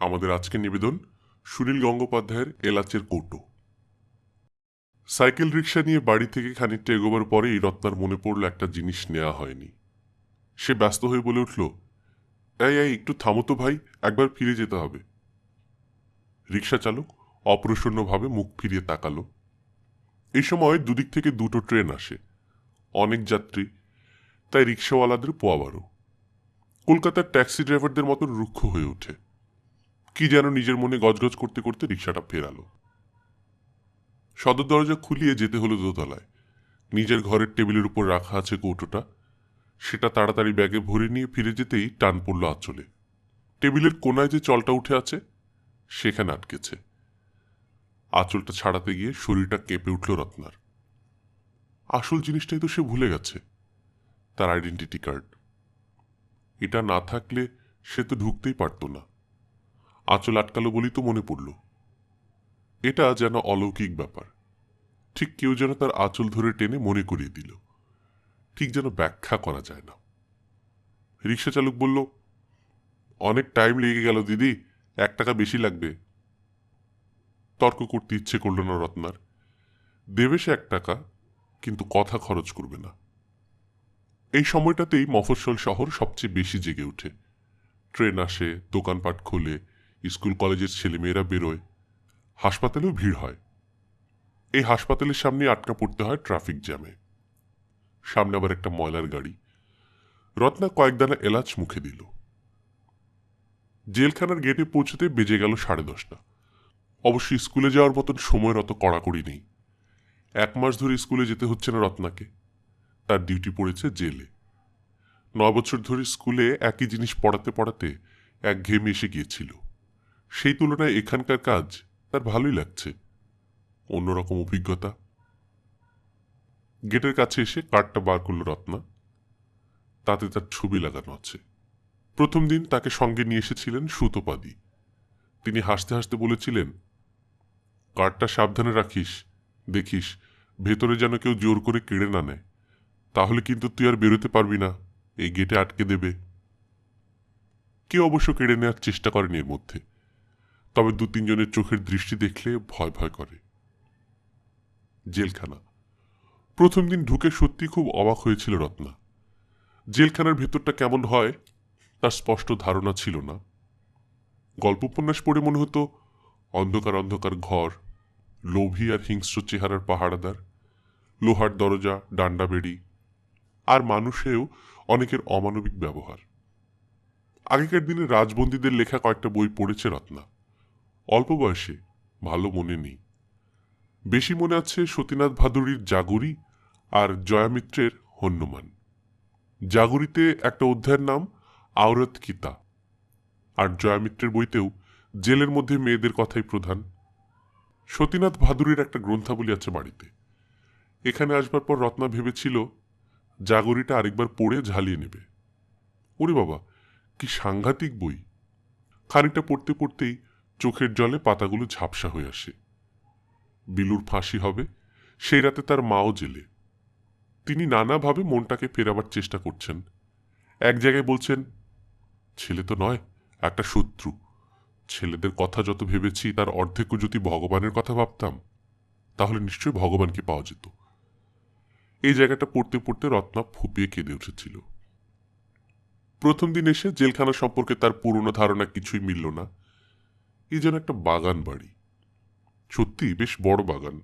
আমাদের আজকের নিবেদন সুনীল গঙ্গোপাধ্যায়ের এলাচের কৌটো। সাইকেল রিক্সা নিয়ে বাড়ি থেকে খানিকটা এগোবার পরেই রত্নার মনে পড়ল একটা জিনিস নেওয়া হয়নি। সে ব্যস্ত হয়ে বলে উঠল, এই এই, একটু থামো তো ভাই, একবার ফিরে যেতে হবে। রিক্সা চালক অপ্রসন্নভাবে মুখ ফিরিয়ে তাকালো। এই সময় দুদিক থেকে দুটো ট্রেন আসে, অনেক যাত্রী, তাই রিক্সাওয়ালাদের পোয়াবারও কলকাতার ট্যাক্সি ড্রাইভারদের মতন রুক্ষ হয়ে ওঠে। কি যেন নিজের মনে গজগজ করতে করতে রিক্সাটা ফেরালো। সদর দরজা খুলিয়ে যেতে হলো দোতলায়। নিজের ঘরের টেবিলের উপর রাখা আছে কৌটোটা। সেটা তাড়াতাড়ি ব্যাগে ভরে নিয়ে ফিরে যেতেই টান পড়ল আঁচলে। টেবিলের কোনায় যে চলটা উঠে আছে, সেখানে আটকেছে। আঁচলটা ছাড়াতে গিয়ে শরীরটা কেঁপে উঠল রত্নার। আসল জিনিসটাই তো সে ভুলে গেছে, তার আইডেন্টিটি কার্ড এটা না থাকলে সে তো ঢুকতেই পারত না। আঁচল আটকালো বলেই তো মনে পড়ল। এটা যেন অলৌকিক ব্যাপার। ঠিক কেউ যেন তার আঁচল ধরে টেনে মনে করিয়ে দিল। ঠিক যেন ব্যাখ্যা করা যায় না। রিক্সা চালক বলল, অনেক টাইম লেগে গেল দিদি, এক টাকা বেশি লাগবে। তর্ক করতে ইচ্ছে করল না রত্নার। দেবে সে এক টাকা, কিন্তু কথা খরচ করবে না। এই সময়টাতেই মফস্বল শহর সবচেয়ে বেশি জেগে ওঠে। ট্রেন আসে, দোকানপাট খোলে স্কুল কলেজের ছেলেমেয়েরা বেরোয়। হাসপাতালেও ভিড় হয়। এই হাসপাতালের সামনে আটকা পড়তে হয় ট্রাফিক জ্যামে। সামনে আবার একটা ময়লার গাড়ি। রত্না কয়েকদানা এলাচ মুখে দিল। জেলখানার গেটে পৌঁছতে বেজে গেল সাড়ে দশটা। অবশ্য স্কুলে যাওয়ার মতন সময়ের অত কড়াকড়ি নেই। এক মাস ধরে স্কুলে যেতে হচ্ছে না রত্নাকে। তার ডিউটি পড়েছে জেলে। নয় বছর ধরে স্কুলে একই জিনিস পড়াতে পড়াতে এক ঘেমে এসে গিয়েছিল। সেই তুলনায় এখানকার কাজ তার ভালোই লাগছে। অন্যরকম অভিজ্ঞতা। গেটের কাছে এসে কার্ডটা বার করল রত্না। তাতে তার ছবি লাগানো আছে। প্রথম দিন তাকে সঙ্গে নিয়ে এসেছিলেন সুতোপাদি। তিনি হাসতে হাসতে বলেছিলেন, কার্ডটা সাবধানে রাখিস, দেখিস, ভেতরে যেন কেউ জোর করে কেড়ে না নেয়। তাহলে কিন্তু তুই আর বেরোতে পারবি না, এই গেটে আটকে দেবে। কেউ অবশ্য কেড়ে নেওয়ার চেষ্টা করেনি এর মধ্যে। তবে দু তিনজনের চোখের দৃষ্টি দেখলে ভয় ভয় করে। জেলখানা। প্রথম দিন ঢুকে সত্যি খুব অবাক হয়েছিল রত্না। জেলখানার ভেতরটা কেমন হয়, তার স্পষ্ট ধারণা ছিল না। গল্প উপন্যাস পড়ে মনে হতো, অন্ধকার অন্ধকার ঘর, লোভী আর হিংস্র চেহারার পাহাড়াদার লোহার দরজা, ডান্ডা বেড়ি, আর মানুষেও অনেকের অমানবিক ব্যবহার। আগেকার দিনে রাজবন্দীদের লেখা কয়েকটা বই পড়েছে রত্না। অল্প বয়সে, ভালো মনে নেই। বেশি মনে আছে সতীনাথ ভাদুরীর জাগরি আর জয়ামিত্রের হন্যমান জাগরিতে একটা অধ্যায়ের নাম আওরত কিতা আর জয়ামিত্রের বইতেও জেলের মধ্যে মেয়েদের কথাই প্রধান। সতীনাথ ভাদুরীর একটা গ্রন্থাবলী আছে বাড়িতে। এখানে আসবার পর রত্না ভেবেছিল জাগরিটা আরেকবার পড়ে ঝালিয়ে নেবে। ওরে বাবা, কি সাংঘাতিক বই। খানিকটা পড়তে পড়তেই চোখের জলে পাতাগুলো ঝাপসা হয়ে আসে। বিলুর ফাঁসি হবে, সেই রাতে তার মাও জেলে। তিনি নানাভাবে মনটাকে ফেরাবার চেষ্টা করছেন। এক জায়গায় বলছেন, ছেলে তো নয়, একটা শত্রু। ছেলেদের কথা যত ভেবেছি, তার অর্ধেকও যদি ভগবানের কথা ভাবতাম, তাহলে নিশ্চয়ই ভগবানকে পাওয়া যেত। এই জায়গাটা পড়তে পড়তে রত্না ফুপিয়ে কেঁদে উঠেছিল। প্রথম দিন এসে জেলখানা সম্পর্কে তার পুরনো ধারণা কিছুই মিলল না। এই যেন একটা বাগান বাড়ি। সত্যি বেশ বড় বাগান।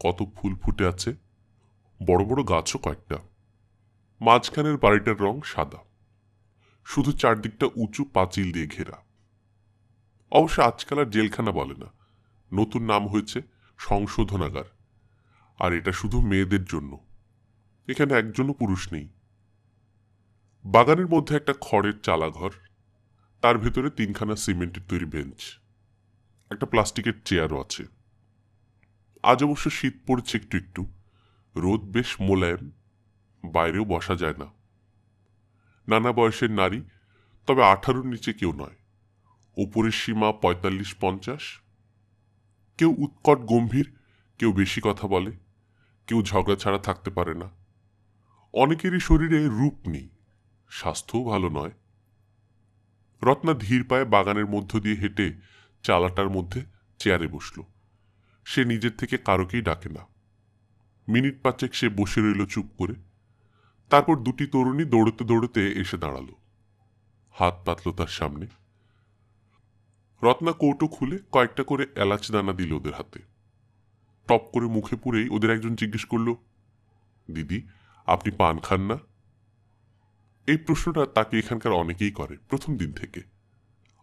কত ফুল ফুটে আছে। বড় বড় গাছও কয়েকটা। মাঝখানের বাড়িটার রং সাদা। শুধু চারদিকটা উঁচু পাঁচিল দিয়ে ঘেরা। অবশ্য আজকাল আর জেলখানা বলে না। নতুন নাম হয়েছে সংশোধনাগার। আর এটা শুধু মেয়েদের জন্য। এখানে একজনও পুরুষ নেই। বাগানের মধ্যে একটা খড়ের চালাঘর। তার ভেতরে তিনখানা সিমেন্টের তৈরি বেঞ্চ। একটা প্লাস্টিকের চেয়ারও আছে। আজ অবশ্য শীত পড়েছে একটু একটু। রোদ বেশ মোলায়েম, বাইরেও বসা যায় না। নানা বয়সের নারী, তবে আঠারোর নিচে কেউ নয়। ওপরের সীমা পঁয়তাল্লিশ পঞ্চাশ। কেউ উৎকট গম্ভীর, কেউ বেশি কথা বলে, কেউ ঝগড়া ছাড়া থাকতে পারে না। অনেকেরই শরীরে রূপ নেই, স্বাস্থ্যও ভালো নয়। রত্না ধীর পায়ে বাগানের মধ্য দিয়ে হেঁটে চালাটার মধ্যে চেয়ারে বসল। সে নিজের থেকে কারোকেই ডাকে না। মিনিট পাঁচেক সে বসে রইল চুপ করে। তারপর দুটি তরুণী দৌড়তে দৌড়তে এসে দাঁড়াল। হাত পাতল তার সামনে। রত্না কৌটো খুলে কয়েকটা করে এলাচ দানা দিল ওদের হাতে। টপ করে মুখে পুরেই ওদের একজন জিজ্ঞেস করল, দিদি, আপনি পান খান না? এই প্রশ্নটা তাকে এখানকার অনেকেই করে প্রথম দিন থেকে।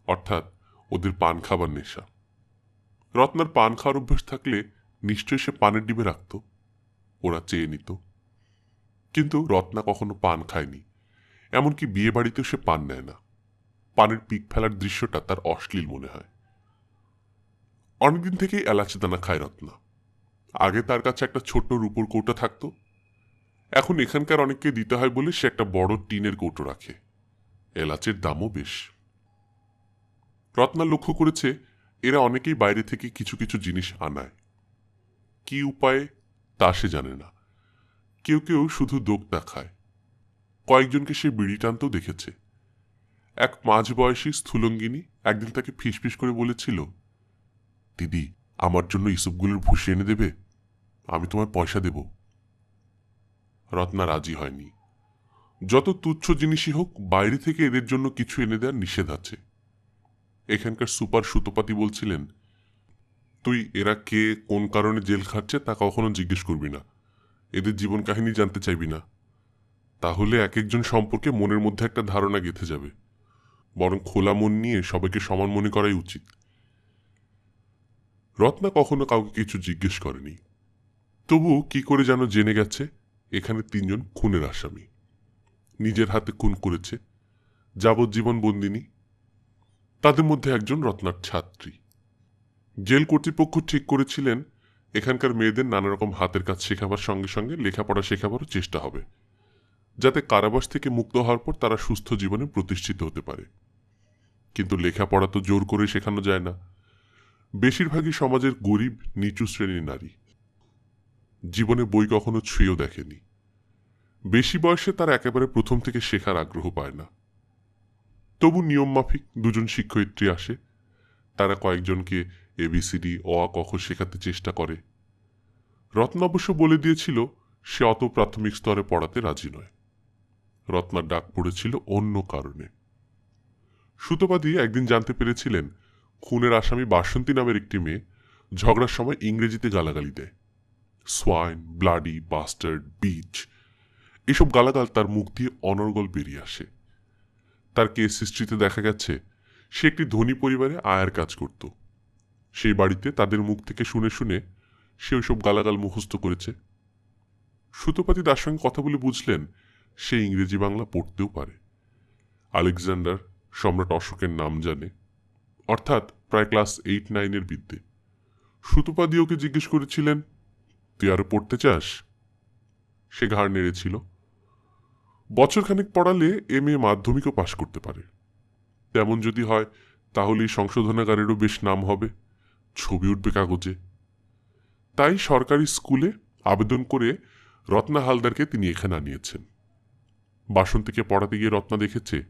অর্থাৎ ওদের পান খাবার নেশা। রত্নার পান খাওয়ার অভ্যাস থাকলে নিশ্চয়ই সে পানের ডিবে রাখত, ওরা চেয়ে নিত। কিন্তু রত্না কখনো পান খায়নি, এমনকি বিয়ে বাড়িতেও সে পান নেয় না। পানের পিক ফেলার দৃশ্যটা তার অশ্লীল মনে হয়। অনেকদিন থেকেই এলাচ দানা খায় রত্না। আগে তার কাছে একটা ছোট্ট রূপোর কৌটা থাকতো, এখন এখানকার অনেককে দিতে হয় বলে সে একটা বড় টিনের কৌটো রাখে। এলাচের দামও বেশ। রত্না লক্ষ্য করেছে, এরা অনেকেই বাইরে থেকে কিছু কিছু জিনিস আনায়। কি উপায়ে, তা সে জানে না। কেউ কেউ শুধু দোক দেখায় কয়েকজনকে সে বিড়ি টানতেও দেখেছে। এক মাঝবয়সী স্থুলঙ্গিনী একদিন তাকে ফিসফিস করে বলেছিল, দিদি, আমার জন্য ইসুপগুলোর ভুষি এনে দেবে, আমি তোমার পয়সা দেব। রত্না রাজি হয়নি। যত তুচ্ছ জিনিসই হোক, বাইরে থেকে এদের জন্য কিছু এনে দেওয়ার নিষেধ আছে। এখানকার সুপার সুতোপাতি বলছিলেন, তুই এরা কে, কোন কারণে জেল খাচ্ছে তা কখনো জিজ্ঞেস করবি না। এদের জীবন কাহিনী জানতে চাইবি না। তাহলে এক একজন সম্পর্কে মনের মধ্যে একটা ধারণা গেঁথে যাবে। বরং খোলা মন নিয়ে সবাইকে সমান মনে করাই উচিত। রত্না কখনো কাউকে কিছু জিজ্ঞেস করেনি। তবু কি করে যেন জেনে গেছে, এখানে তিনজন খুনের আসামি। নিজের হাতে খুন করেছে। যাবজ্জীবন বন্দিনী তাদের মধ্যে একজন রত্নার ছাত্রী। জেল কর্তৃপক্ষ ঠিক করেছিলেন, এখানকার মেয়েদের নানা রকম হাতের কাজ শেখাবার সঙ্গে সঙ্গে লেখাপড়া শেখাবারও চেষ্টা হবে, যাতে কারাবাস থেকে মুক্ত হওয়ার পর তারা সুস্থ জীবনে প্রতিষ্ঠিত হতে পারে। কিন্তু লেখাপড়া তো জোর করে শেখানো যায় না। বেশিরভাগই সমাজের গরিব, নিচু শ্রেণির নারী। জীবনে বই কখনো ছুঁয়েও দেখেনি। বেশি বয়সে তার একেবারে প্রথম থেকে শেখার আগ্রহ পায় না। তবু নিয়ম মাফিক দুজন শিক্ষয়িত্রী আসে। তারা কয়েকজনকে এবিসিডি অ, আ কখ শেখাতে চেষ্টা করে। রত্ন অবশ্য বলে দিয়েছিল, সে অত প্রাথমিক স্তরে পড়াতে রাজি নয়। রত্নার ডাক পড়েছিল অন্য কারণে। সুতোবাদী একদিন জানতে পেরেছিলেন, খুনের আসামি বাসন্তী নামের একটি মেয়ে ঝগড়ার সময় ইংরেজিতে গালাগালি দেয়। সোয়াইন ব্লাডি বাস্টার্ড বিচ এসব গালাগাল তার মুখ দিয়ে অনর্গল বেরিয়ে আসে। তার কেস হিস্ট্রিতে দেখা গেছে, সে একটি ধনী পরিবারে আয়ার কাজ করত। সেই বাড়িতে তাদের মুখ থেকে শুনে শুনে সে ওইসব গালাগাল মুখস্থ করেছে। সুতোপাতি তার সঙ্গে কথা বলে বুঝলেন, সে ইংরেজি বাংলা পড়তেও পারে। আলেকজান্ডার সম্রাট অশোকের নাম জানে। অর্থাৎ প্রায় ক্লাস এইট নাইনের বিদ্যে। সুতোপাদি ওকে জিজ্ঞেস করেছিলেন, তুই আরও পড়তে চাস? সে ঘাড় নেড়েছিল। বছরখানেক পড়ালে এম এ মাধ্যমিকও পাশ করতে পারে। তেমন যদি হয় তাহলে এই সংশোধনাগারেরও বেশ নাম হবে। ছবি উঠবে কাগজে। তাই সরকারি স্কুলে আবেদন করে রত্না হালদারকে তিনি এখানে আনিয়েছেন। বাসন্তীকে পড়াতে গিয়ে রত্না দেখেছে,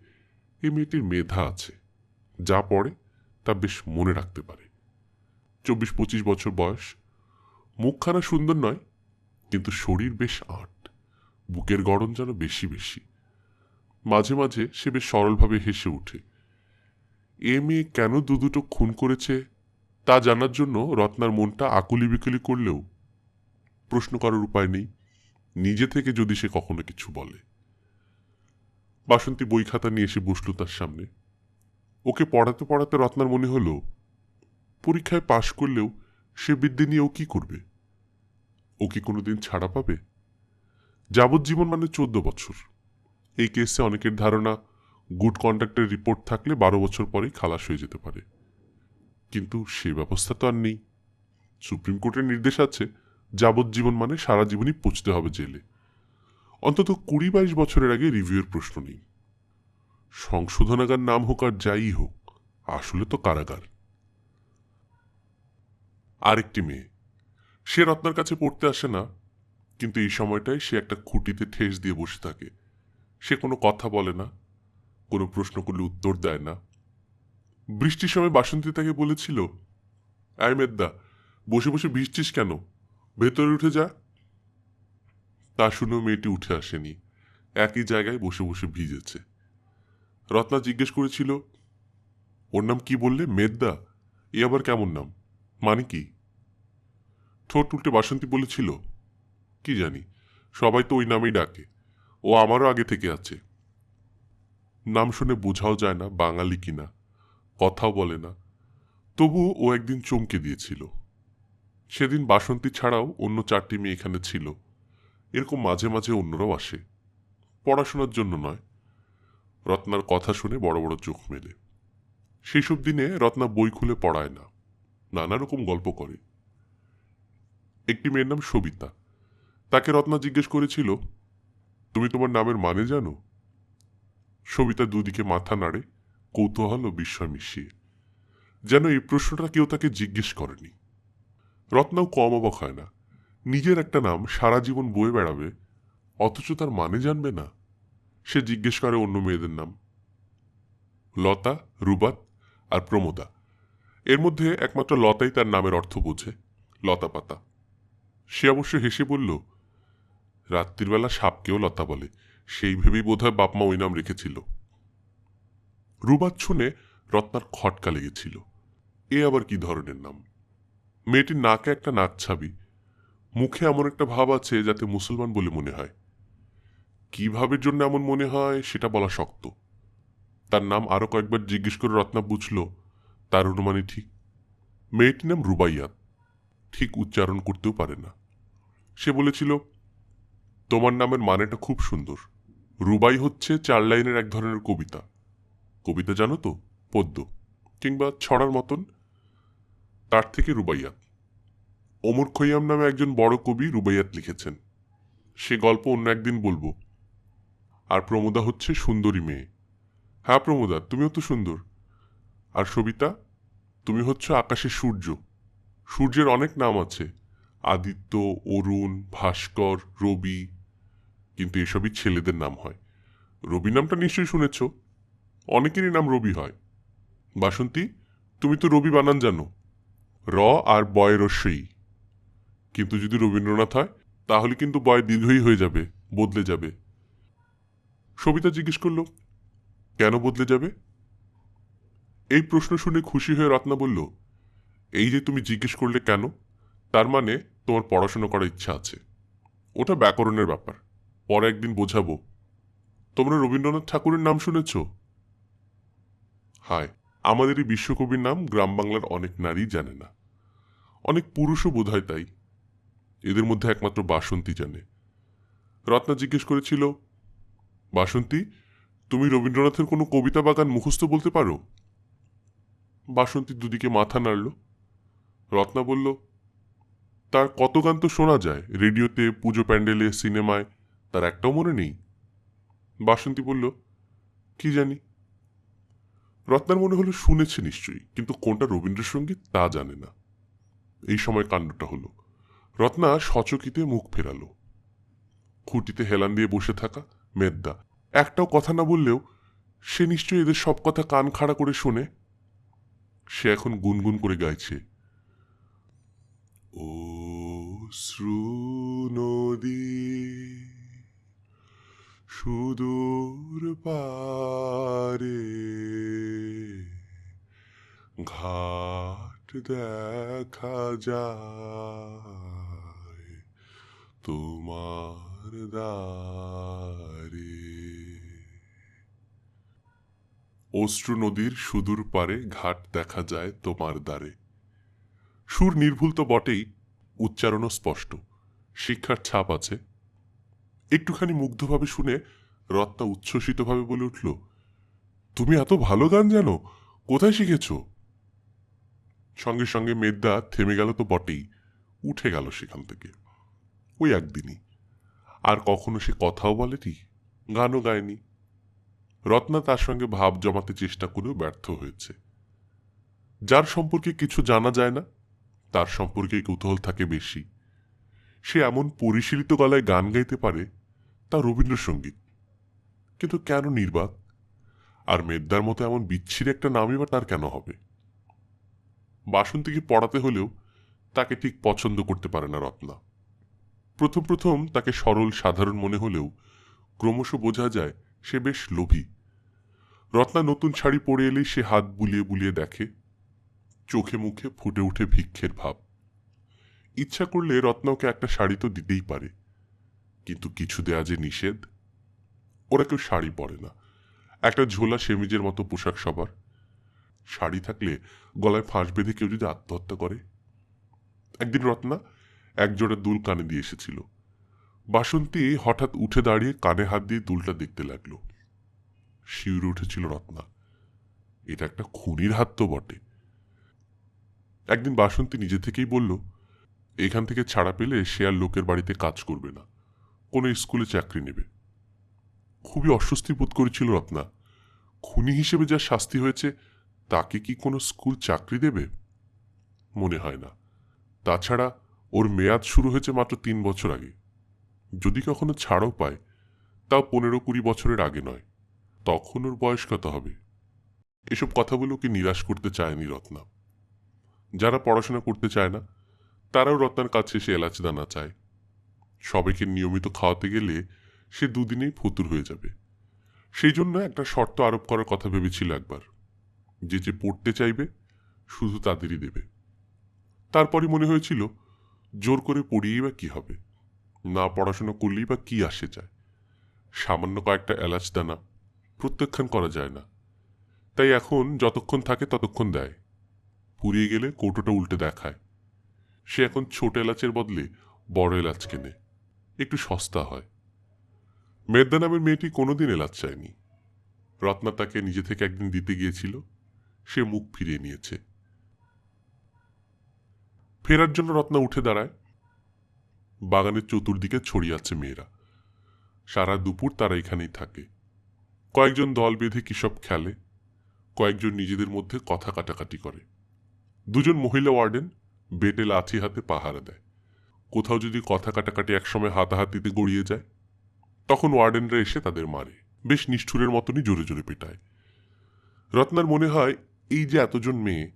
এই মেয়েটির মেধা আছে। যা পড়ে, তা বেশ মনে রাখতে পারে। চব্বিশ পঁচিশ বছর বয়স। মুখখানা সুন্দর নয়, কিন্তু শরীর বেশ আট। বুকের গড়ন যেন বেশি বেশি। মাঝে মাঝে সে বেশ সরলভাবে হেসে ওঠে। এ মেয়ে কেন দু দুটো খুন করেছে, তা জানার জন্য রত্নার মনটা আকুলি বিকুলি করলেও প্রশ্ন করার উপায় নেই, নিজে থেকে যদি সে কখনো কিছু বলে। বাসন্তী বই খাতা নিয়ে এসে বসল তার সামনে। ওকে পড়াতে পড়াতে রত্নার মনে হলো, পরীক্ষায় পাশ করলেও সে বিদ্যে নিয়ে ও কি করবে? ও কি কোনোদিন ছাড়া পাবে? যাবজ্জীবন মানে চোদ্দ বছর। এই কেসে অনেকের ধারণা, গুড কন্ডাক্টের রিপোর্ট থাকলে বারো বছর পরেই খালাস হয়ে যেতে পারে। কিন্তু সে ব্যবস্থা তো আর নেই। সুপ্রিম কোর্টের নির্দেশ আছে, যাবজ্জীবন মানে সারা জীবনই পচতে হবে জেলে। অন্তত কুড়ি বাইশ বছরের আগে রিভিউয়ের প্রশ্ন নেই। সংশোধনাগার নাম হোক আর যাই হোক, আসলে তো কারাগার। আরেকটি মেয়ে, সে রত্নার কাছে পড়তে আসে না কিন্তু এই সময়টায় সে একটা খুঁটিতে ঠেস দিয়ে বসে থাকে। সে কোনো কথা বলে না, কোনো প্রশ্ন করলে উত্তর দেয় না। বৃষ্টির সময় বাসন্তী তাকে বলেছিল, আয় মেদ্দা, বসে বসে ভিজছিস কেন? ভেতরে উঠে যা। তা শুনেও মেয়েটি উঠে আসেনি, একই জায়গায় বসে বসে ভিজেছে। রত্না জিজ্ঞেস করেছিল, ওর নাম কি বললে? মেদ্দা? এ আবার কেমন নাম? মানে কি? ঠোঁট উল্টে বাসন্তী বলেছিল কি জানি? সবাই তো ওই নামেই ডাকে। ও আমারও আগে থেকে আছে। নাম শুনে বোঝাও যায় না বাঙালি কিনা। কথাও বলে না। তবু ও একদিন চমকে দিয়েছিল। সেদিন বাসন্তী ছাড়াও অন্য চারটি মেয়ে এখানে ছিল। এরকম মাঝে মাঝে অন্যরাও আসে। পড়াশোনার জন্য নয়। রত্নার কথা শুনে বড় বড় চোখ মেলে। সেসব দিনে রত্না বই খুলে পড়ায় না। নানা রকম গল্প করে। একটি মেয়ের নাম সবিতা। তাকে রত্না জিজ্ঞেস করেছিল, তুমি তোমার নামের মানে জানো? সবিতা দুদিকে মাথা নাড়ে, কৌতূহল ও বিস্ময় মিশিয়ে। যেন এই প্রশ্নটা কেউ তাকে জিজ্ঞেস করেনি। রত্নাও কম অবাক হয় না। নিজের একটা নাম সারা জীবন বয়ে বেড়াবে, অথচ তার মানে জানবে না। সে জিজ্ঞেস করে অন্য মেয়েদের নাম। লতা, রুবাত আর প্রমোদা। এর মধ্যে একমাত্র লতাই তার নামের অর্থ বোঝে লতা পাতা সে অবশ্য হেসে বলল রাত্রিবেলা সাপকেও লতা বলে। সেই ভেবেই বোধহয় বাপমা ওই নাম রেখেছিল। রুবাত শুনে রত্নার খটকা লেগেছিল। এ আবার কি ধরনের নাম? মেয়েটির নাকে একটা নাক ছাবি মুখে এমন একটা ভাব আছে যাতে মুসলমান বলে মনে হয়। কি ভাবের জন্য এমন মনে হয় সেটা বলা শক্ত। তার নাম আরও কয়েকবার জিজ্ঞেস করে রত্না বুঝল, তার অনুমানই ঠিক। মেয়েটির নাম রুবাইয়াত ঠিক উচ্চারণ করতেও পারে না। সে বলেছিল তোমার নামের মানেটা খুব সুন্দর। রুবাই হচ্ছে চার লাইনের এক ধরনের কবিতা। কবিতা জানো তো? পদ্য, কিংবা ছড়ার মতন। তার থেকে রুবাইয়াত ওমর খৈয়াম নামে একজন বড় কবি রুবাইয়াত লিখেছেন। সে গল্প অন্য একদিন বলব। আর প্রমোদা হচ্ছে সুন্দরী মেয়ে। হ্যাঁ প্রমোদা, তুমিও তো সুন্দর। আর সবিতা, তুমি হচ্ছে আকাশের সূর্য। সূর্যের অনেক নাম আছে। আদিত্য, অরুণ, ভাস্কর, রবি কিন্তু এসবই ছেলেদের নাম হয়। রবি নামটা নিশ্চয়ই শুনেছ? অনেকেরই নাম রবি হয়। বাসন্তী, তুমি তো রবি বানান জানো। র আর বয় রস্যই কিন্তু যদি রবীন্দ্রনাথ হয়, তাহলে কিন্তু বয় দীর্ঘই হয়ে যাবে, বদলে যাবে। সবিতা জিজ্ঞেস করল, কেন বদলে যাবে? এই প্রশ্ন শুনে খুশি হয়ে রত্না বলল, এই যে তুমি জিজ্ঞেস করলে কেন? তার মানে তোমার পড়াশোনা করার ইচ্ছা আছে। ওটা ব্যাকরণের ব্যাপার। পরে একদিন বোঝাবো। তোমরা রবীন্দ্রনাথ ঠাকুরের নাম শুনেছ? হায় আমাদের এই বিশ্বকবির নাম গ্রাম বাংলার অনেক নারী জানে না। অনেক পুরুষও বোধ হয় তাই। এদের মধ্যে একমাত্র বাসন্তী জানে। রত্না জিজ্ঞেস করেছিল, বাসন্তী, তুমি রবীন্দ্রনাথের কোনো কবিতা বাগান মুখস্থ বলতে পারো? বাসন্তী দুদিকে মাথা নাড়ল। রত্না বলল, তার কত গান তো শোনা যায়। রেডিওতে, পুজো প্যান্ডেলে, সিনেমায় তার একটাও মনে নেই। বাসন্তী বলল, কি জানি? রত্নার মনে হলো, শুনেছে নিশ্চয়ই, কিন্তু কোনটা রবীন্দ্রসঙ্গীত তা জানে না। এই সময় কাণ্ডটা হলো। রত্না সচকিতে মুখ ফেরালো। খুঁটিতে হেলান দিয়ে বসে থাকা মেদ্দা। একটাও কথা না বললেও সে নিশ্চয়ই এদের সব কথা কান খাড়া করে শোনে। সে এখন গুনগুন করে গাইছে, ও শ্রু নদী সুদূর পারে, ঘাট দেখা যায় তোমার দ্বারে। অশ্রু নদীর সুদূর পারে, ঘাট দেখা যায় তোমার দ্বারে। সুর নির্ভুল তো বটেই, উচ্চারণও স্পষ্ট, শিক্ষার ছাপ আছে। একটুখানি মুগ্ধভাবে শুনে রত্না উচ্ছ্বসিতভাবে বলে উঠল, তুমি এত ভালো গান জানো, কোথায় শিখেছ? সঙ্গে সঙ্গে মেদ্দা থেমে গেল তো বটেই, উঠে গেল সেখান থেকে। ওই একদিনই। আর কখনো সে কথাও বলেনি, গানও গায়নি। রত্না তার সঙ্গে ভাব জমাতে চেষ্টা করেও ব্যর্থ হয়েছে। যার সম্পর্কে কিছু জানা যায় না, তার সম্পর্কে কৌতূহল থাকে বেশি। সে এমন পরিশীলিত গলায় গান গাইতে পারে তা রবীন্দ্রসঙ্গীত। কিন্তু কেন নির্বাক? আর মেদ্দার মতো এমন বিচ্ছিরি একটা নামই বা তার কেন হবে? বাসন্তীকে পড়াতে হলেও তাকে ঠিক পছন্দ করতে পারে না রত্না। প্রথম প্রথম তাকে সরল সাধারণ মনে হলেও ক্রমশ বোঝা যায় সে বেশ লোভী। রত্না নতুন শাড়ি পরে এলেই সে হাত বুলিয়ে বুলিয়ে দেখে, চোখে মুখে ফুটে উঠে ভিক্ষের ভাব। ইচ্ছা করলে রত্না ওকে একটা শাড়ি তো দিতেই পারে। কিন্তু কিছু দেয়া যে নিষেধ, ওরা কেউ শাড়ি পরে না। একটা ঝোলা সেমিজের মতো পোশাক সবার। শাড়ি থাকলে গলায় ফাঁস বেঁধে কেউ যদি আত্মহত্যা করে? একদিন রত্না একজোড়া দুল কানে দিয়ে এসেছিল। বাসন্তী হঠাৎ উঠে দাঁড়িয়ে কানে হাত দিয়ে দুলটা দেখতে লাগল। শিউরে উঠেছিল রত্না। এটা একটা খুনির হাত তো বটে। একদিন বাসন্তী নিজে থেকেই বলল, এখান থেকে ছাড়া পেলে সে আর লোকের বাড়িতে কাজ করবে না। কোনো স্কুলে চাকরি নেবে। খুবই অস্বস্তি বোধ করেছিল রত্না। খুনি হিসেবে যা শাস্তি হয়েছে, তাকে কি কোনো স্কুল চাকরি দেবে? মনে হয় না। তাছাড়া ওর মেয়াদ শুরু হয়েছে মাত্র তিন বছর আগে। যদি কখনো ছাড়ও পায়, তাও পনেরো কুড়ি বছরের আগে নয়। তখন ওর বয়স কত হবে? এসব কথাগুলো ওকে নিরাশ করতে চায়নি রত্না। যারা পড়াশোনা করতে চায় না, তারাও রত্নার কাছে এসে এলাচ দানা চায়। সবাইকে নিয়মিত খাওয়াতে গেলে সে দুদিনেই ফতুর হয়ে যাবে। সেই জন্য একটা শর্ত আরোপ করার কথা ভেবেছিল একবার। যে যে পড়তে চাইবে, শুধু তাদেরই দেবে। তারপরই মনে হয়েছিল, জোর করে পড়িয়েই বা কী হবে? না, পড়াশোনা করলেই বা কী আসে যায়? সামান্য কয়েকটা এলাচ দানা প্রত্যাখ্যান করা যায় না। তাই এখন যতক্ষণ থাকে ততক্ষণ দেয়। পুড়িয়ে গেলে কৌটোটা উল্টে দেখায়। সে এখন ছোট এলাচের বদলে বড় এলাচ কেনে। একটু সস্তা হয়। মেদ্দা নামের মেয়েটি কোনোদিন এলাচ চায়নি। রত্না তাকে নিজে থেকে একদিন দিতে গিয়েছিল। সে মুখ ফিরিয়ে নিয়েছে। ফেরার জন্য রত্না উঠে দাঁড়ায়। বাগানের চতুর্দিকে ছড়িয়ে আছে মেয়েরা। সারা দুপুর তারা এখানেই থাকে। কয়েকজন দল বেঁধে কিসব খেলে, কয়েকজন নিজেদের মধ্যে কথা কাটাকাটি করে। দুজন মহিলা ওয়ার্ডেন বেটে লাঠি হাতে পাহারা দেয়। কোথাও যদি কথা কাটাকাটি একসময় হাতাহাতিতে গড়িয়ে যায়, তখন ওয়ার্ডেনরা এসে তাদের মারে। বেশ নিষ্ঠুরের মতনই জোরে জোরে পেটায়। রত্নার মনে হয়, এই যে এতজন মেয়ে,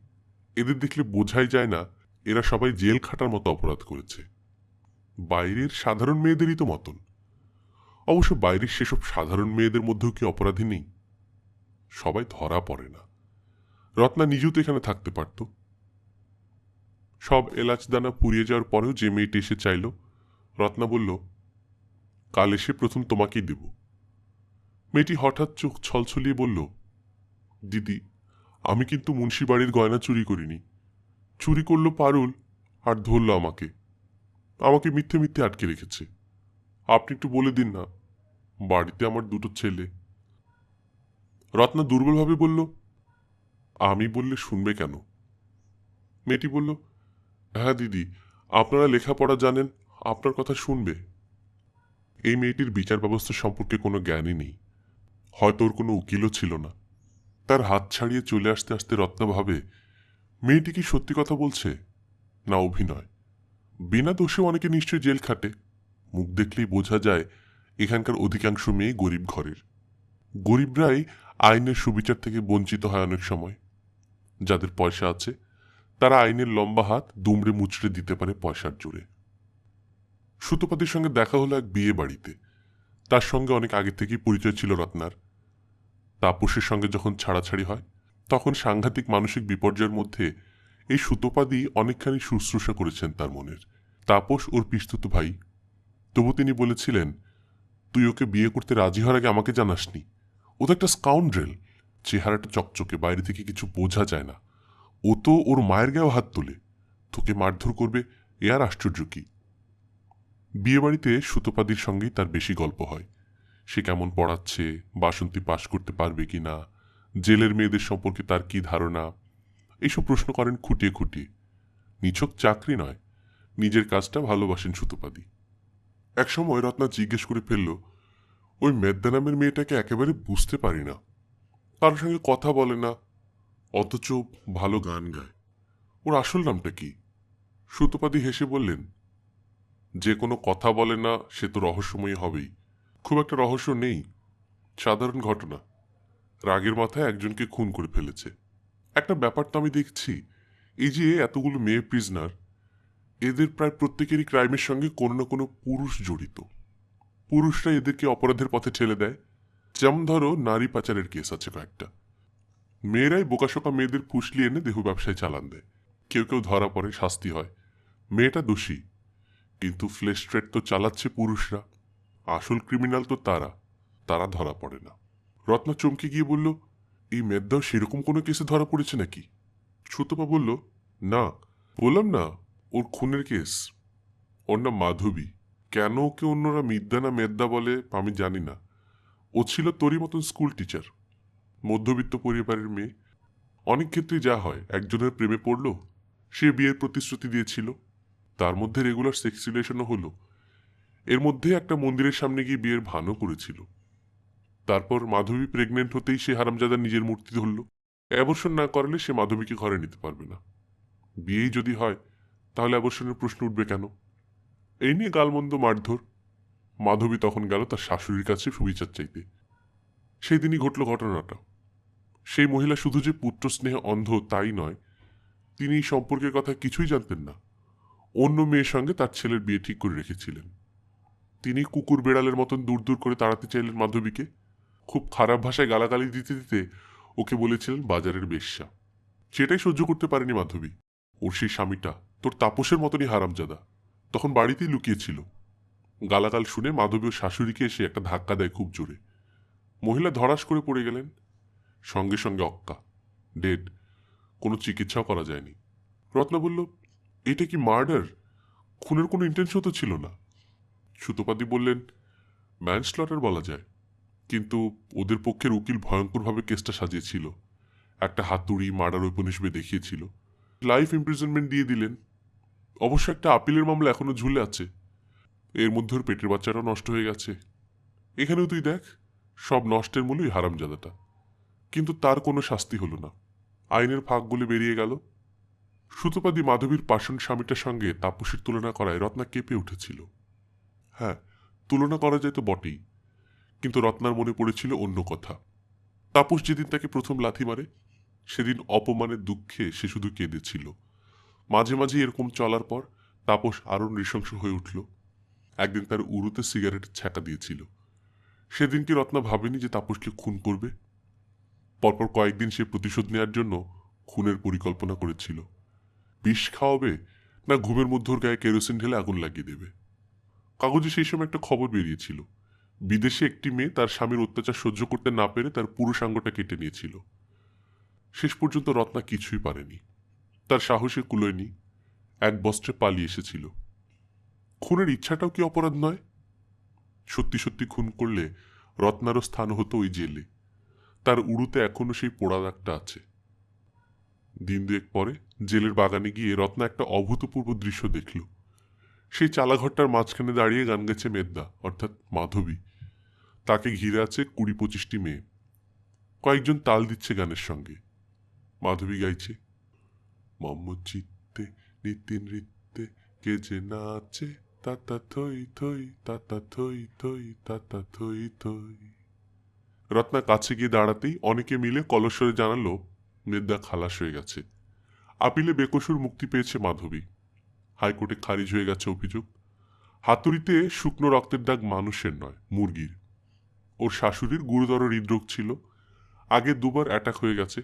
এদের দেখলে বোঝাই যায় না, এরা সবাই জেল খাটার মতো অপরাধ করেছে। বাইরের সাধারণ মেয়েদেরই তো মতন। অবশ্য বাইরের সেসব সাধারণ মেয়েদের মধ্যেও কি অপরাধী নেই? সবাই ধরা পড়ে না। রত্না নিজেও তো এখানে থাকতে পারত। সব এলাচ দানা পুড়িয়ে যাওয়ার পরেও যে মেয়েটি এসে চাইল, রত্না বলল, কাল এসে প্রথম তোমাকেই দেব। মেয়েটি হঠাৎ চোখ ছলছলিয়ে বলল, দিদি, আমি কিন্তু মুন্সি বাড়ির গয়না চুরি করিনি। চুরি করল পারুল আর ধরল আমাকে। আমাকে মিথ্যে মিথ্যে আটকে রেখেছে। আপনি একটু বলে দিন না, বাড়িতে আমার দুটো ছেলে। রত্না দুর্বলভাবে বলল, আমি বললে শুনবে কেন? মেয়েটি বলল হ্যাঁ দিদি। আপনারা লেখাপড়া জানেন, আপনার কথা শুনবে। এই মেয়েটির বিচার ব্যবস্থা সম্পর্কে কোনো জ্ঞানই নেই। হয়তো ওর কোনো উকিলও ছিল না। তার হাত ছাড়িয়ে চলে আসতে আসতে রত্না ভাবে, মেয়েটি কি সত্যি কথা বলছে? না, অভিনয়। বিনা দোষে অনেকে নিশ্চয়ই জেল খাটে। মুখ দেখলেই বোঝা যায়, এখানকার অধিকাংশ মেয়ে গরিব ঘরের। গরিবরাই আইনের সুবিচার থেকে বঞ্চিত হয় অনেক সময়। যাদের পয়সা আছে তারা আইনের লম্বা হাত, দুমড়ে মুচড়ে দিতে পারে পয়সার জোরে। সুতপাতির সঙ্গে দেখা হলো এক বিয়ে বাড়িতে। তার সঙ্গে অনেক আগে থেকেই পরিচয় ছিল রত্নার। তাপসের সঙ্গে যখন ছাড়াছাড়ি হয়, তখন সাংঘাতিক মানসিক বিপর্যয়ের মধ্যে এই সুতোপাদি অনেকখানি শুশ্রূষা করেছেন তার মনের। তাপস ওর পিস্তুত ভাই। তবু তিনি বলেছিলেন, তুই ওকে বিয়ে করতে রাজি হওয়ার আগে আমাকে জানাসনি। ও তো একটা স্কাউন্ড্রেল। চেহারাটা চকচকে, বাইরে থেকে কিছু বোঝা যায় না। ও তো ওর মায়ের গায়েও হাত তোলে। তোকে মারধর করবে এ আর আশ্চর্য কি? বিয়েবাড়িতে সুতোপাদির সঙ্গেই তার বেশি গল্প হয়। সে কেমন পড়াচ্ছে, বাসন্তী পাশ করতে পারবে কি না, জেলের মেয়েদের সম্পর্কে তার কি ধারণা, এইসব প্রশ্ন করেন খুঁটিয়ে খুঁটিয়ে। নিছক চাকরি নয়, নিজের কাজটা ভালোবাসেন সুতোপাদি। একসময় রত্না জিজ্ঞেস করে ফেলল, ওই মেদ্দা নামের মেয়েটাকে একেবারে বুঝতে পারি না। কারোর সঙ্গে কথা বলে না অথচ ভালো গান গায়। ওর আসল নামটা কি? সুতোপাদি হেসে বললেন, যে কোনো কথা বলে না, সে তো রহস্যময়ী হবেই। খুব একটা রহস্য নেই। সাধারণ ঘটনা। রাগের মাথায় একজনকে খুন করে ফেলেছে। একটা ব্যাপার তো আমি দেখছি। এই যে এতগুলো মেয়ে প্রিজনার এদের প্রায় প্রত্যেকেরই ক্রাইমের সঙ্গে কোনো না কোনো পুরুষ জড়িত। পুরুষরা এদেরকে অপরাধের পথে ঠেলে দেয়। যেমন ধরো, নারী পাচারের কেস আছে কয়েকটা। মেয়েরাই বোকাশোকা মেয়েদের ফুসলি এনে দেহ ব্যবসায় চালান দেয়। কেউ কেউ ধরা পড়ে, শাস্তি হয়। মেয়েটা দোষী। কিন্তু ফ্লেশ ট্রেড তো চালাচ্ছে পুরুষরা। আসল ক্রিমিনাল তো তারা। তারা ধরা পড়ে না। রত্না চমকে গিয়ে বলল, এই মেদদাও সেরকম কোনো কেসে ধরা পড়েছে নাকি? সুতপা বলল, না, বললাম না, ওর খুনের কেস ওর নাম মাধবী। কেন ওকে অন্যরা মিদ্যা না মেদ্দা বলে আমি জানি না। ও ছিল তোরই মতন স্কুল টিচার মধ্যবিত্ত পরিবারের মেয়ে। অনেক ক্ষেত্রে যা হয়, একজনের প্রেমে পড়ল, সে বিয়ের প্রতিশ্রুতি দিয়েছিল। তার মধ্যে রেগুলার সেক্স রিলেশনও হলো। এর মধ্যে একটা মন্দিরের সামনে গিয়ে বিয়ের ভানও করেছিল। তারপর মাধবী প্রেগনেন্ট হতেই সে হারামজাদা নিজের মূর্তি ধরল। অ্যাবর্ষণ না করলে সে মাধবীকে ঘরে নিতে পারবে না। বিয়েই যদি হয়, তাহলে অ্যাবর্ষণের প্রশ্ন উঠবে কেন? এই নিয়ে গালমন্দ মারধর। মাধবী তখন গেল তার শাশুড়ির কাছে সুবিচার চাইতে। সেই দিনই ঘটল ঘটনাটা। সেই মহিলা শুধু যে পুত্র স্নেহে অন্ধ তাই নয়, তিনি এই সম্পর্কের কথা কিছুই জানতেন না। অন্য মেয়ের সঙ্গে তার ছেলের বিয়ে ঠিক করে রেখেছিলেন। তিনি কুকুর বেড়ালের মতন দূর দূর করে তাড়াতে চাইলেন মাধবীকে। খুব খারাপ ভাষায় গালাগালি দিতে দিতে ওকে বলেছিলেন বাজারের বেশ্যা। সেটাই সহ্য করতে পারেনি মাধবী। ওর সেই স্বামীটা, তোর তাপসের মতনই হারামজাদা। তখন বাড়িতেই লুকিয়েছিল গালাগাল শুনে মাধবী ও শাশুড়িকে এসে একটা ধাক্কা দেয় খুব জোরে। মহিলা ধরাস করে পড়ে গেলেন। সঙ্গে সঙ্গে অক্কা, ডেড, কোনো চিকিৎসাও করা যায়নি। রত্না বলল, এটা কি মার্ডার? খুনের কোনো ইন্টেনশন তো ছিল না। সুতোপাদি বললেন ম্যানস্লটার বলা যায়। কিন্তু ওদের পক্ষের উকিল ভয়ঙ্করভাবে কেসটা সাজিয়েছিল। একটা হাতুড়ি মার্ডার ওয়েপন হিসেবে দেখিয়েছিল। লাইফ ইমপ্রিজনমেন্ট দিয়ে দিলেন। অবশ্য একটা আপিলের মামলা এখনও ঝুলে আছে। এর মধ্যে ওর পেটের বাচ্চাটাও নষ্ট হয়ে গেছে। এখানেও তুই দেখ, সব নষ্টের মূলই হারামজাদাটা। কিন্তু তার কোনো শাস্তি হলো না। আইনের ফাঁকগুলি বেরিয়ে গেল। সুতোপাদি মাধবীর পাষণ স্বামীটার সঙ্গে তাপসীর তুলনা করায় রত্না কেঁপে উঠেছিল। হ্যাঁ তুলনা করা যায় তো বটেই, কিন্তু রত্নার মনে পড়েছিল অন্য কথা। তাপস যেদিন তাকে প্রথম লাথি মারে, সেদিন অপমানের দুঃখে সে শুধু কেঁদেছিল। মাঝে মাঝে এরকম চলার পর তাপস আরও নৃশংস হয়ে উঠল। একদিন তার উরুতে সিগারেট ছ্যাঁকা দিয়েছিল। সেদিন কি রত্না ভাবেনি যে তাপসকে খুন করবে? পরপর কয়েকদিন সে প্রতিশোধ নেওয়ার জন্য খুনের পরিকল্পনা করেছিল। বিষ খাওয়াবে না ঘুমের মধ্যে ওর গায়ে কেরোসিন ঢেলে আগুন লাগিয়ে দেবে? কাগজে সেই সময় একটা খবর বেরিয়েছিল। বিদেশে একটি মেয়ে তার স্বামীর অত্যাচার সহ্য করতে না পেরে তার পুরুষাঙ্গটা কেটে নিয়েছিল। শেষ পর্যন্ত রত্না কিছুই পারেনি। তার সাহসে কুলোয়নি এক বস্ত্রে পালিয়ে এসেছিল। খুনের ইচ্ছাটাও কি অপরাধ নয়? সত্যি সত্যি খুন করলে রত্নারও স্থান হতো ওই জেলে। তার উড়ুতে এখনও সেই পোড়া দাগটা আছে। দিন দুয়েক পরে জেলের বাগানে গিয়ে রত্না একটা অভূতপূর্ব দৃশ্য দেখল। সেই চালাঘরটার মাঝখানে দাঁড়িয়ে গান গেছে মেদদা, অর্থাৎ মাধবী। তাকে ঘিরে আছে কুড়ি পঁচিশটি মেয়ে। কয়েকজন তাল দিচ্ছে গানের সঙ্গে। মাধবী গাইছে, মম চিত্তে নীতি নৃত্যে কে যে নাচে তাতা থই থই তাতা থই থই তাতা থই থই। রত্না কাছে গিয়ে দাঁড়াতেই অনেকে মিলে কলস্বরে জানালো মেদদা খালাস হয়ে গেছে। আপিলে বেকসুর মুক্তি পেয়েছে মাধবী। হাইকোর্টে খারিজ হয়ে গেছে অভিযোগ। হাতুড়িতে শুকনো রক্তের দাগ মানুষের নয়, মুরগির। ওর শাশুড়ির গুরুতর হৃদরোগ ছিল। আগে দুবার অ্যাটাক হয়ে গেছে।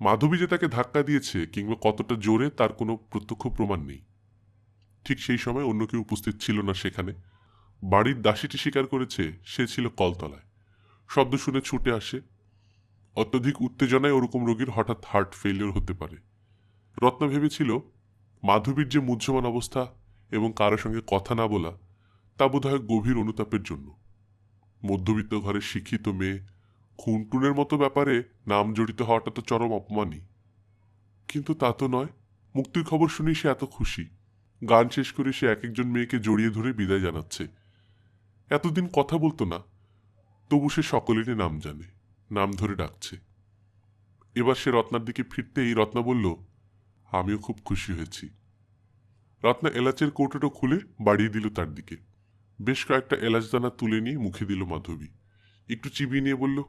মাধবী যে তাকে ধাক্কা দিয়েছে কিংবা কতটা জোরে তার কোনো প্রত্যক্ষ প্রমাণ নেই। ঠিক সেই সময় অন্য কেউ উপস্থিত ছিল না সেখানে। বাড়ির দাসীটি স্বীকার করেছে, সে ছিল কলতলায়। শব্দ শুনে ছুটে আসে। অত্যধিক উত্তেজনায় ওরকম রোগীর হঠাৎ হার্ট ফেলিওর হতে পারে। রত্না ভেবেছিল, মাধবীর যে মুহ্যমান অবস্থা এবং কারোর সঙ্গে কথা না বলা, তা বোধহয় গভীর অনুতাপের জন্য। মধ্যবিত্ত ঘরের শিক্ষিত মেয়ে, খুনটুনের মতো ব্যাপারে নাম জড়িত হওয়াটা তো চরম অপমানই। কিন্তু তা তো নয়, মুক্তির খবর শুনেই সে এত খুশি। গান শেষ করে সে এক একজন মেয়েকে জড়িয়ে ধরে বিদায় জানাচ্ছে। এতদিন কথা বলতো না তবু সে সকলেরই নাম জানে, নাম ধরে ডাকছে। এবার সে রত্নার দিকে ফিরতেই রত্না বলল, আমিও খুব খুশি হয়েছি। রত্না এলাচের কৌটোটা খুলে বাড়িয়ে দিল তার দিকে। বেশ কয়েকটা এলাচ দানা তুলে নিয়ে মুখে দিল মাধবী। একটু চিবিয়ে নিয়ে বলল,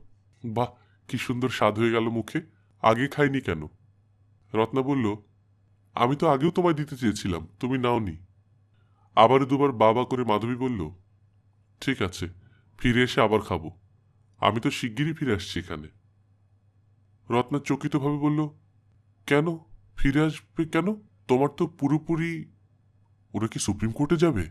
বাহ, কি সুন্দর স্বাদ হয়ে গেল মুখে, আগে খাইনি কেন? রত্না বলল, আমি তো আগেও তোমায় দিতে চেয়েছিলাম, তুমি নাওনি। আবারও দুবার বাবা করে মাধবী বলল, ঠিক আছে ফিরে এসে আবার খাব। আমি তো শিগগিরই ফিরে আসছি এখানে। রত্না চকিতভাবে বলল, কেন? ফিরে আসবে কেন? তোমার তো পুরোপুরি ওরা কি সুপ্রিম কোর্টে যাবে?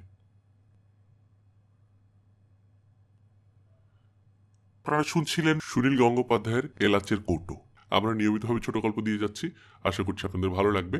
আপনারা শুনছিলেন সুনীল গঙ্গোপাধ্যায়ের এলাচের কৌটো। আমরা নিয়মিতভাবে ছোট গল্প দিয়ে যাচ্ছি। আশা করছি আপনাদের ভালো লাগবে।